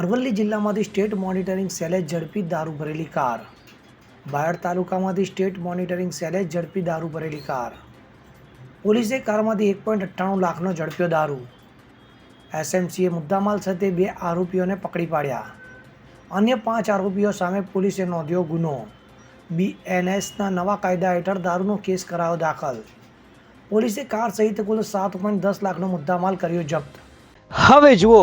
અરવલ્લી જિલ્લામાંથી state monitoring સેલે ઝડપી દારૂ ભરેલી કાર. બાયડ તાલુકામાંથી સ્ટેટ મોનિટરિંગ સેલે ઝડપી દારૂ ભરેલી કાર. પોલીસે કારમાંથી એક પોઈન્ટ અઠ્ઠાણું લાખનો ઝડપ્યો દારૂ. એસએમસીએ મુદ્દામાલ સાથે બે આરોપીઓને પકડી પાડ્યા. અન્ય પાંચ આરોપીઓ સામે પોલીસે નોંધ્યો ગુનો. બીએનએસના નવા કાયદા હેઠળ દારૂનો કેસ કરાયો દાખલ. પોલીસે કાર સહિત કુલ સાત પોઈન્ટ દસ લાખનો મુદ્દામાલ કર્યો જપ્ત. હવે જુઓ